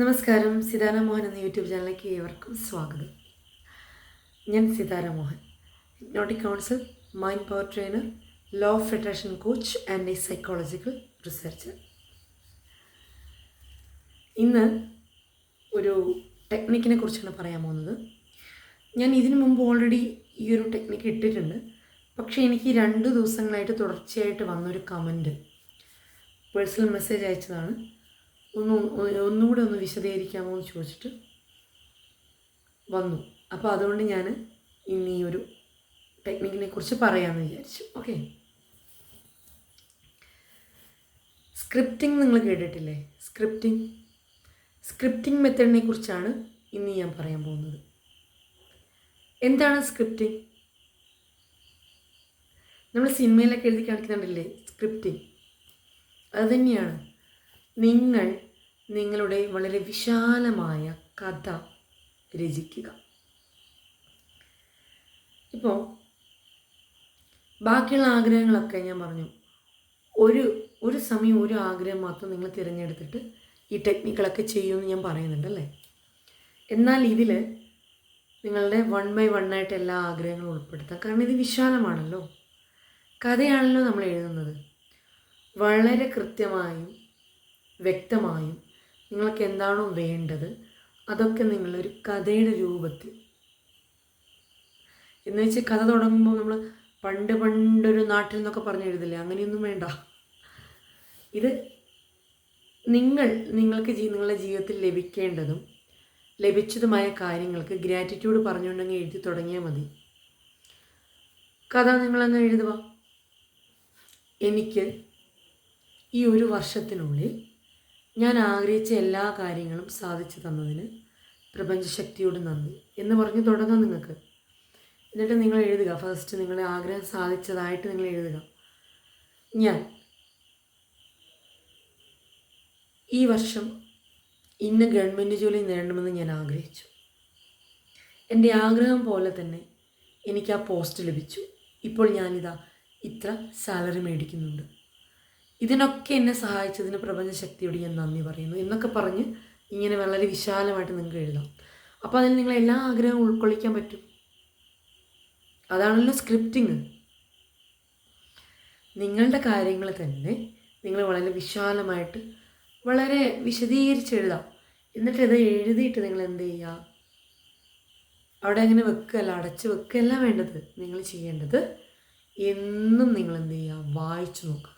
നമസ്കാരം. സിതാര മോഹൻ എന്ന യൂട്യൂബ് ചാനലിലേക്ക് ഏവർക്കും സ്വാഗതം. ഞാൻ Sithara Mohan. Hypnotic council mind power trainer law federation coach and a psychological researcher ഇന്ന് ഒരു ടെക്നിക്കിനെ കുറിച്ചാണ് പറയാൻ പോകുന്നത്. ഞാൻ ഇതിനു മുമ്പ് ഓൾറെഡി ഈ ഒരു ടെക്നിക്ക് ഇട്ടിട്ടുണ്ട്. പക്ഷേ എനിക്ക് രണ്ട് ദിവസങ്ങളായിട്ട് തുടർച്ചയായിട്ട് വന്നൊരു കമന്റ് പേഴ്സണൽ മെസ്സേജ് അയച്ചതാണ്. ഒന്ന് ഒന്നുകൂടെ ഒന്ന് വിശദീകരിക്കാമോ എന്ന് ചോദിച്ചിട്ട് വന്നു. അപ്പോൾ അതുകൊണ്ട് ഞാൻ ഇന്ന് ഈ ഒരു ടെക്നിക്കിനെ കുറിച്ച് പറയാമെന്ന് വിചാരിച്ചു. ഓക്കെ സ്ക്രിപ്റ്റിംഗ് നിങ്ങൾ കേട്ടിട്ടില്ലേ? സ്ക്രിപ്റ്റിംഗ് സ്ക്രിപ്റ്റിംഗ് മെത്തേഡിനെ കുറിച്ചാണ് ഇന്ന് ഞാൻ പറയാൻ പോകുന്നത്. എന്താണ് സ്ക്രിപ്റ്റിംഗ് നമ്മൾ സിനിമയിലൊക്കെ എഴുതി കാണിക്കുന്നുണ്ടല്ലേ? സ്ക്രിപ്റ്റിംഗ് അത് തന്നെയാണ്. നിങ്ങൾ നിങ്ങളുടെ വളരെ വിശാലമായ കഥ രചിക്കുക. ഇപ്പോൾ ബാക്കിയുള്ള ആഗ്രഹങ്ങളൊക്കെ ഞാൻ പറഞ്ഞു. ഒരു ഒരു സമയം ഒരു ആഗ്രഹം മാത്രം നിങ്ങൾ തിരഞ്ഞെടുത്തിട്ട് ഈ ടെക്നിക്കുകളൊക്കെ ചെയ്യുമെന്ന് ഞാൻ പറയുന്നുണ്ട് അല്ലേ? എന്നാൽ ഇതിൽ നിങ്ങളുടെ വൺ ബൈ വൺ ആയിട്ട് എല്ലാ ആഗ്രഹങ്ങളും ഉൾപ്പെടുത്താം. കാരണം ഇത് വിശാലമാണല്ലോ. കഥയാണല്ലോ നമ്മൾ എഴുതുന്നത്. വളരെ കൃത്യമായും വ്യക്തമായും നിങ്ങൾക്ക് എന്താണോ വേണ്ടത് അതൊക്കെ നിങ്ങളൊരു കഥയുടെ രൂപത്തിൽ. എന്ന് വെച്ച് കഥ തുടങ്ങുമ്പോൾ നമ്മൾ പണ്ട് പണ്ടൊരു നാട്ടിൽ നിന്നൊക്കെ പറഞ്ഞു എഴുതില്ലേ? അങ്ങനെയൊന്നും വേണ്ട. ഇത് നിങ്ങൾ നിങ്ങൾക്ക് ജീ നിങ്ങളുടെ ജീവിതത്തിൽ ലഭിക്കേണ്ടതും ലഭിച്ചതുമായ കാര്യങ്ങൾക്ക് ഗ്രാറ്റിറ്റ്യൂഡ് പറഞ്ഞുകൊണ്ടങ്ങ് എഴുതി തുടങ്ങിയാൽ മതി. കഥ നിങ്ങളങ്ങ് എഴുതുക. എനിക്ക് ഈ ഒരു വർഷത്തിനുള്ളിൽ ഞാൻ ആഗ്രഹിച്ച എല്ലാ കാര്യങ്ങളും സാധിച്ചു തന്നതിന് പ്രപഞ്ചശക്തിയോട് നന്ദി. എന്ന് പറഞ്ഞ് തുടങ്ങാം നിങ്ങൾക്ക്. എന്നിട്ട് നിങ്ങൾ എഴുതുക. ഫസ്റ്റ് നിങ്ങളെ ആഗ്രഹം സാധിച്ചതായിട്ട് നിങ്ങൾ എഴുതുക. ഞാൻ ഈ വർഷം ഇന്ന് ഗവൺമെന്റ് ജോലി നേടണമെന്ന് ഞാൻ ആഗ്രഹിച്ചു. എന്റെ ആഗ്രഹം പോലെ തന്നെ എനിക്ക് ആ പോസ്റ്റ് ലഭിച്ചു. ഇപ്പോൾ ഞാനിതാ ഇത്ര സാലറി മേടിക്കുന്നുണ്ട്. ഇതിനൊക്കെ എന്നെ സഹായിച്ചതിന് പ്രപഞ്ചശക്തിയോട് ഞാൻ നന്ദി പറയുന്നു എന്നൊക്കെ പറഞ്ഞ് ഇങ്ങനെ വളരെ വിശാലമായിട്ട് നിങ്ങൾക്ക് എഴുതാം. അപ്പോൾ അതിൽ നിങ്ങൾ എല്ലാ ആഗ്രഹവും ഉൾക്കൊള്ളിക്കാൻ പറ്റും. അതാണല്ലോ സ്ക്രിപ്റ്റിങ് നിങ്ങളുടെ കാര്യങ്ങൾ തന്നെ നിങ്ങൾ വളരെ വിശാലമായിട്ട് വളരെ വിശദീകരിച്ച് എഴുതാം. എന്നിട്ട് ഇത് എഴുതിയിട്ട് നിങ്ങൾ എന്ത് ചെയ്യുക? അവിടെ അങ്ങനെ വെക്കുകയല്ല അടച്ച് വെക്കുകയല്ല വേണ്ടത്. നിങ്ങൾ ചെയ്യേണ്ടത് എന്നും നിങ്ങൾ എന്ത് ചെയ്യുക? വായിച്ചു നോക്കുക.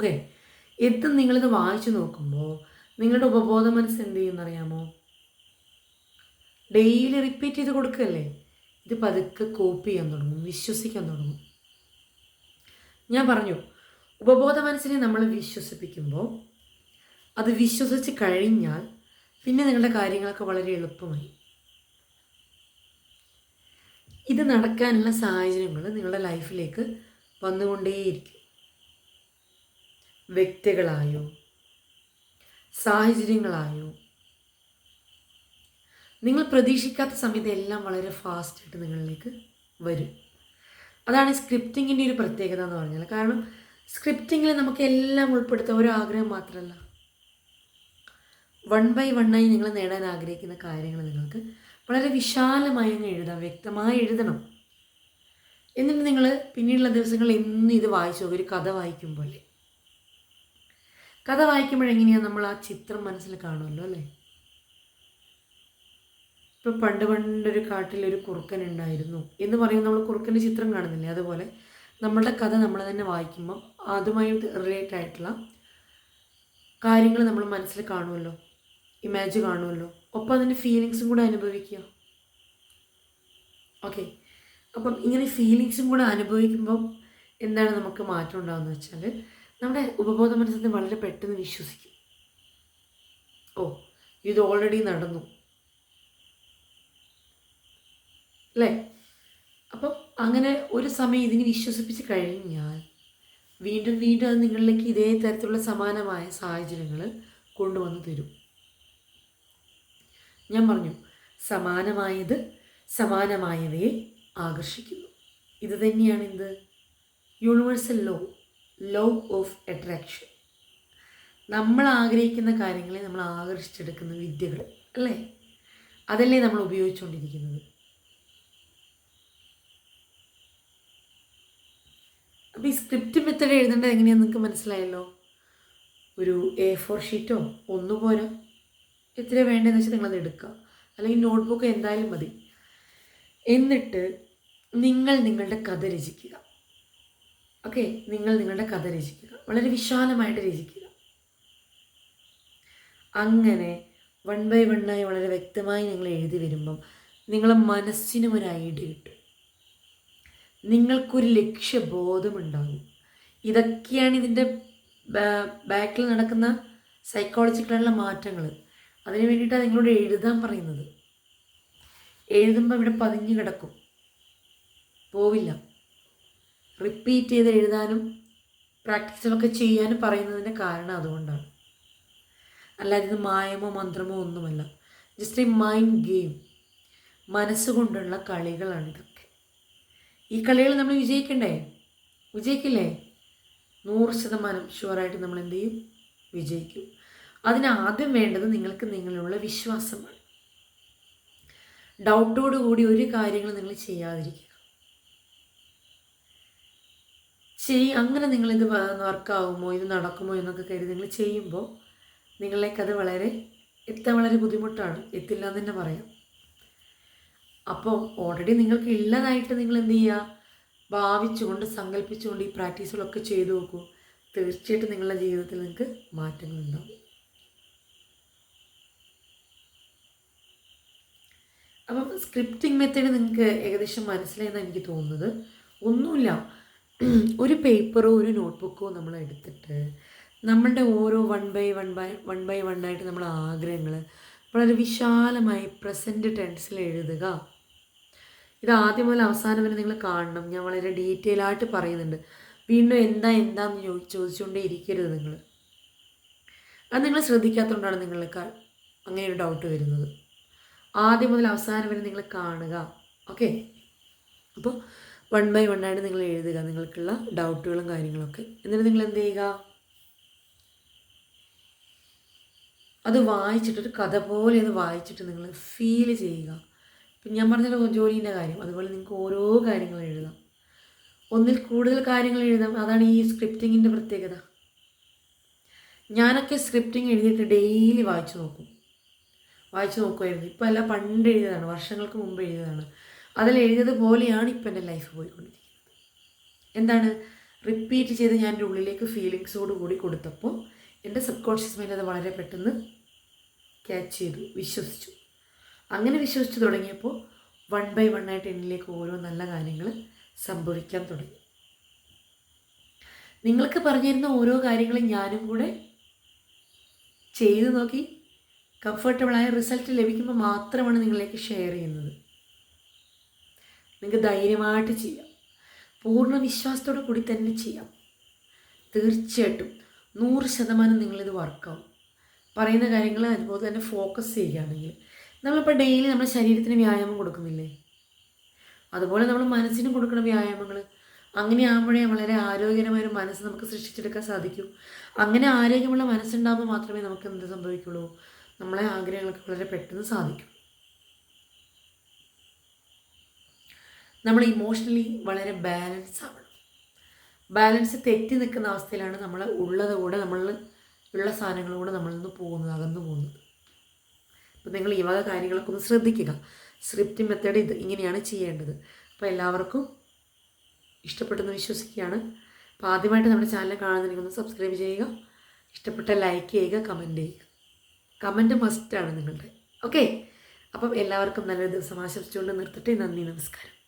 ഓക്കെ. എത്തും നിങ്ങളിത് വായിച്ചു നോക്കുമ്പോൾ നിങ്ങളുടെ ഉപബോധ മനസ്സ് എന്ത് ചെയ്യുമെന്നറിയാമോ ഡെയിലി റിപ്പീറ്റ് ചെയ്ത് കൊടുക്കല്ലേ? ഇത് പതുക്കെ കോപ്പി ചെയ്യാൻ തുടങ്ങും വിശ്വസിക്കാൻ തുടങ്ങും. ഞാൻ പറഞ്ഞു ഉപബോധ മനസ്സിനെ നമ്മൾ വിശ്വസിപ്പിക്കുമ്പോൾ അത് വിശ്വസിച്ച് കഴിഞ്ഞാൽ പിന്നെ നിങ്ങളുടെ കാര്യങ്ങളൊക്കെ വളരെ എളുപ്പമായി. ഇത് നടക്കാനുള്ള സാഹചര്യങ്ങൾ നിങ്ങളുടെ ലൈഫിലേക്ക് വന്നുകൊണ്ടേയിരിക്കും. വ്യക്തികളായോ? സാഹചര്യങ്ങളായോ? നിങ്ങൾ പ്രതീക്ഷിക്കാത്ത സമയത്ത് എല്ലാം വളരെ ഫാസ്റ്റായിട്ട് നിങ്ങളിലേക്ക് വരും. അതാണ് സ്ക്രിപ്റ്റിങ്ങിന്റെ ഒരു പ്രത്യേകത എന്ന് പറഞ്ഞാൽ. കാരണം സ്ക്രിപ്റ്റിങ്ങിൽ നമുക്ക് എല്ലാം ഉൾപ്പെടുത്താൻ ഒരു ആഗ്രഹം മാത്രമല്ല. വൺ ബൈ വണ്ണായി നിങ്ങൾ നേടാൻ ആഗ്രഹിക്കുന്ന കാര്യങ്ങൾ നിങ്ങൾക്ക് വളരെ വിശാലമായി അങ്ങ് എഴുതാം വ്യക്തമായി എഴുതണം. എന്നിട്ട് നിങ്ങൾ പിന്നീടുള്ള ദിവസങ്ങളിൽ എന്നും ഇത് വായിച്ചു ഒരു കഥ വായിക്കുമ്പോൾ കഥ വായിക്കുമ്പോഴെങ്ങനെയാണ് നമ്മൾ ആ ചിത്രം മനസ്സിൽ കാണുമല്ലോ അല്ലേ? ഇപ്പം പണ്ട് പണ്ടൊരു കാട്ടിൽ ഒരു കുറുക്കൻ ഉണ്ടായിരുന്നു. എന്ന് പറയുമ്പോൾ നമ്മൾ കുറുക്കന്റെ ചിത്രം കാണുന്നില്ലേ? അതുപോലെ നമ്മളുടെ കഥ നമ്മൾ തന്നെ വായിക്കുമ്പോൾ അതുമായി റിലേറ്റ് ആയിട്ടുള്ള കാര്യങ്ങൾ നമ്മൾ മനസ്സിൽ കാണുമല്ലോ ഇമാജ് കാണുമല്ലോ ഒപ്പം അതിന്റെ ഫീലിങ്സും കൂടെ അനുഭവിക്കുക. ഓക്കെ അപ്പം ഇങ്ങനെ ഫീലിങ്സും കൂടെ അനുഭവിക്കുമ്പോൾ എന്താണ് നമുക്ക് മാറ്റം ഉണ്ടാകുന്നത് വെച്ചാൽ നമ്മുടെ ഉപബോധ മനസ്സിന് വളരെ പെട്ടെന്ന് വിശ്വസിക്കും. ഓ ഇത് ഓൾറെഡി നടന്നു. അല്ലേ? അപ്പം അങ്ങനെ ഒരു സമയം ഇതിനെ വിശ്വസിപ്പിച്ച് കഴിഞ്ഞാൽ വീണ്ടും വീണ്ടും അത് നിങ്ങളിലേക്ക് ഇതേ തരത്തിലുള്ള സമാനമായ സാഹചര്യങ്ങൾ കൊണ്ടുവന്ന് തരും. ഞാൻ പറഞ്ഞു സമാനമായത് സമാനമായവയെ ആകർഷിക്കുന്നു. ഇത് തന്നെയാണ് എന്ത്? Universal law law of attraction. നമ്മൾ ആഗ്രഹിക്കുന്ന കാര്യങ്ങളെ നമ്മൾ ആകർഷിച്ചെടുക്കുന്ന വിദ്യകൾ അല്ലേ? അതല്ലേ നമ്മൾ ഉപയോഗിച്ചുകൊണ്ടിരിക്കുന്നത്. അപ്പോൾ ഈ സ്ക്രിപ്റ്റ് മെത്തേഡ് എഴുതേണ്ടത് എങ്ങനെയാണെന്ന് നിങ്ങൾക്ക് മനസ്സിലായല്ലോ? ഒരു എ ഫോർ ഷീറ്റോ ഒന്ന് പോരാ. എത്ര വേണ്ടതെന്ന് വെച്ചാൽ നിങ്ങളത് എടുക്കുക അല്ലെങ്കിൽ നോട്ട്ബുക്ക് എന്തായാലും മതി. എന്നിട്ട് നിങ്ങൾ നിങ്ങളുടെ കഥ രചിക്കുക. ഓക്കെ നിങ്ങൾ നിങ്ങളുടെ കഥ രചിക്കുക. വളരെ വിശാലമായിട്ട് രചിക്കുക. അങ്ങനെ വൺ ബൈ വണ്ണായി വളരെ വ്യക്തമായി നിങ്ങൾ എഴുതി വരുമ്പം നിങ്ങളെ മനസ്സിനും ഒരു ഐഡിയ കിട്ടും. നിങ്ങൾക്കൊരു ലക്ഷ്യബോധമുണ്ടാകും. ഇതൊക്കെയാണ് ഇതിന്റെ ബാക്കിൽ നടക്കുന്ന സൈക്കോളജിക്കലുള്ള മാറ്റങ്ങൾ. അതിന് വേണ്ടിയിട്ടാണ് നിങ്ങളോട് എഴുതാൻ പറയുന്നത്. എഴുതുമ്പോൾ ഇവിടെ പതിഞ്ഞു കിടക്കും. പോവില്ല. റിപ്പീറ്റ് ചെയ്ത് എഴുതാനും പ്രാക്ടീസുകളൊക്കെ ചെയ്യാനും പറയുന്നതിന്റെ കാരണം അതുകൊണ്ടാണ്. അല്ലാതെ ഇത് മായമോ മന്ത്രമോ ഒന്നുമല്ല. ജസ്റ്റ് എ മൈൻഡ് ഗെയിം മനസ്സുകൊണ്ടുള്ള കളികളാണ് ഇതൊക്കെ. ഈ കളികൾ നമ്മൾ വിജയിക്കണ്ടേ? വിജയിക്കില്ലേ? നൂറ് ശതമാനം ഷുവറായിട്ട് നമ്മൾ എന്ത് ചെയ്യും? വിജയിക്കും. അതിന് ആദ്യം വേണ്ടത് നിങ്ങൾക്ക് നിങ്ങളിലുള്ള വിശ്വാസമാണ്. ഡൗട്ടോടുകൂടി ഒരു കാര്യങ്ങൾ നിങ്ങൾ ചെയ്യാതിരിക്കുക. ചെയ് അങ്ങനെ നിങ്ങളിത് വർക്കാവുമോ? ഇത് നടക്കുമോ എന്നൊക്കെ കരുതി നിങ്ങൾ ചെയ്യുമ്പോൾ നിങ്ങളിലേക്കത് വളരെ എത്താൻ വളരെ ബുദ്ധിമുട്ടാണ്. എത്തില്ല എന്ന് തന്നെ പറയാം. അപ്പോൾ ഓൾറെഡി നിങ്ങൾക്ക് ഇല്ലതായിട്ട് നിങ്ങൾ എന്ത് ചെയ്യുക ഭാവിച്ചുകൊണ്ട് സങ്കല്പിച്ചുകൊണ്ട് ഈ പ്രാക്ടീസുകളൊക്കെ ചെയ്തു നോക്കൂ. തീർച്ചയായിട്ടും നിങ്ങളുടെ ജീവിതത്തിൽ നിങ്ങൾക്ക് മാറ്റങ്ങളുണ്ടാവും അപ്പം സ്ക്രിപ്റ്റിംഗ് മെത്തേഡ് നിങ്ങൾക്ക് ഏകദേശം മനസ്സിലായെന്നാണ് എനിക്ക് തോന്നുന്നത്. ഒന്നുമില്ല. ഒരു പേപ്പറോ ഒരു നോട്ട്ബുക്കോ നമ്മൾ എടുത്തിട്ട് നമ്മളുടെ ഓരോ one by one by one by one ആയിട്ട് നമ്മൾ ആഗ്രഹങ്ങൾ വളരെ വിശാലമായി പ്രസന്റ് ടെൻസിൽ എഴുതുക. ഇത് ആദ്യം മുതൽ അവസാനം വരെ നിങ്ങൾ കാണണം. ഞാൻ വളരെ ഡീറ്റെയിൽ ആയിട്ട് പറയുന്നുണ്ട്. വീണ്ടും എന്താ എന്താന്ന് ചോദിച്ചുകൊണ്ടേ ഇരിക്കരുത് നിങ്ങൾ. അത് നിങ്ങൾ ശ്രദ്ധിക്കാത്തതുകൊണ്ടാണ് നിങ്ങൾക്ക് അങ്ങനെ ഒരു ഡൗട്ട് വരുന്നത്. ആദ്യം മുതൽ അവസാനം വരെ നിങ്ങൾ കാണുക. ഓക്കെ അപ്പോൾ വൺ ബൈ വൺ ആയിട്ട് നിങ്ങൾ എഴുതുക. നിങ്ങൾക്കുള്ള ഡൗട്ടുകളും കാര്യങ്ങളൊക്കെ. എന്നിട്ട് നിങ്ങൾ എന്ത് ചെയ്യുക? അത് വായിച്ചിട്ട് ഒരു കഥ പോലെ അത് വായിച്ചിട്ട് നിങ്ങൾ ഫീൽ ചെയ്യുക. ഇപ്പം ഞാൻ പറഞ്ഞല്ലോ ജോലീന്റെ കാര്യം. അതുപോലെ നിങ്ങൾക്ക് ഓരോ കാര്യങ്ങൾ എഴുതാം. ഒന്നിൽ കൂടുതൽ കാര്യങ്ങൾ എഴുതാം. അതാണ് ഈ സ്ക്രിപ്റ്റിങ്ങിന്റെ പ്രത്യേകത. ഞാനൊക്കെ സ്ക്രിപ്റ്റിംഗ് എഴുതിയിട്ട് ഡെയിലി വായിച്ചു നോക്കും. വായിച്ചു നോക്കുമായിരുന്നു. ഇപ്പോൾ അല്ല പണ്ട് എഴുതിയതാണ്. വർഷങ്ങൾക്ക് മുമ്പ് എഴുതിയതാണ്. അതിൽ എഴുതിയതുപോലെയാണ് ഇപ്പം എന്റെ ലൈഫ് പോയിക്കൊണ്ടിരിക്കുന്നത്. എന്താണ്? റിപ്പീറ്റ് ചെയ്ത് ഞാൻ എന്റെ ഉള്ളിലേക്ക് ഫീലിങ്സോട് കൂടി കൊടുത്തപ്പോൾ എന്റെ സബ് കോൺഷ്യസ് മൈൻഡ് അത് വളരെ പെട്ടെന്ന് ക്യാച്ച് ചെയ്തു വിശ്വസിച്ചു. അങ്ങനെ വിശ്വസിച്ച് തുടങ്ങിയപ്പോൾ വൺ ബൈ വൺ ആയിട്ട് എന്നിലേക്ക് ഓരോ നല്ല കാര്യങ്ങൾ സംഭവിക്കാൻ തുടങ്ങി. നിങ്ങൾക്ക് പറഞ്ഞിരുന്ന ഓരോ കാര്യങ്ങളും ഞാനും കൂടെ ചെയ്തു നോക്കി കംഫർട്ടബിളായ റിസൾട്ട് ലഭിക്കുമ്പോൾ മാത്രമാണ് നിങ്ങളിലേക്ക് ഷെയർ ചെയ്യുന്നത്. നിങ്ങൾക്ക് ധൈര്യമായിട്ട് ചെയ്യാം. പൂർണ വിശ്വാസത്തോടു കൂടി തന്നെ ചെയ്യാം. തീർച്ചയായിട്ടും നൂറ് ശതമാനം നിങ്ങളിത് വർക്കാവും പറയുന്ന കാര്യങ്ങൾ അതുപോലെ തന്നെ ഫോക്കസ് ചെയ്യുകയാണെങ്കിൽ നമ്മളിപ്പോൾ ഡെയിലി നമ്മുടെ ശരീരത്തിന് വ്യായാമം കൊടുക്കുന്നില്ലേ? അതുപോലെ നമ്മൾ മനസ്സിന് കൊടുക്കുന്ന വ്യായാമങ്ങൾ അങ്ങനെ ആകുമ്പോഴേ വളരെ ആരോഗ്യകരമായ ഒരു മനസ്സ് നമുക്ക് സൃഷ്ടിച്ചെടുക്കാൻ സാധിക്കൂ. അങ്ങനെ ആരോഗ്യമുള്ള മനസ്സുണ്ടാകുമ്പോൾ മാത്രമേ നമുക്ക് എന്ത് സംഭവിക്കുള്ളൂ? നമ്മളെ ആഗ്രഹങ്ങൾക്ക് വളരെ പെട്ടെന്ന് സാധിക്കും. നമ്മൾ ഇമോഷണലി വളരെ ബാലൻസ് ആവണം. ബാലൻസ് തെറ്റി നിൽക്കുന്ന അവസ്ഥയിലാണ് നമ്മൾ ഉള്ളത് കൂടെ നമ്മൾ ഉള്ള സാധനങ്ങളൂടെ നമ്മളിൽ നിന്ന് പോകുന്നത് അകന്നു പോകുന്നത്. അപ്പം നിങ്ങൾ ഈ വക കാര്യങ്ങളൊക്കെ ഒന്ന് ശ്രദ്ധിക്കുക. സ്ക്രിപ്റ്റ് മെത്തേഡ് ഇത് ഇങ്ങനെയാണ് ചെയ്യേണ്ടത്. അപ്പോൾ എല്ലാവർക്കും ഇഷ്ടപ്പെട്ടെന്ന് വിശ്വസിക്കുകയാണ്. അപ്പോൾ ആദ്യമായിട്ട് നമ്മുടെ ചാനൽ കാണുന്നുണ്ടെങ്കിൽ ഒന്ന് സബ്സ്ക്രൈബ് ചെയ്യുക. ഇഷ്ടപ്പെട്ട ലൈക്ക് ചെയ്യുക കമന്റ് ചെയ്യുക. കമന്റ് മസ്റ്റാണ് നിങ്ങളുടെ. ഓക്കെ അപ്പം എല്ലാവർക്കും നല്ലൊരു ദിവസം ആശംസിച്ചുകൊണ്ട് നിർത്തട്ടെ. നന്ദി നമസ്കാരം.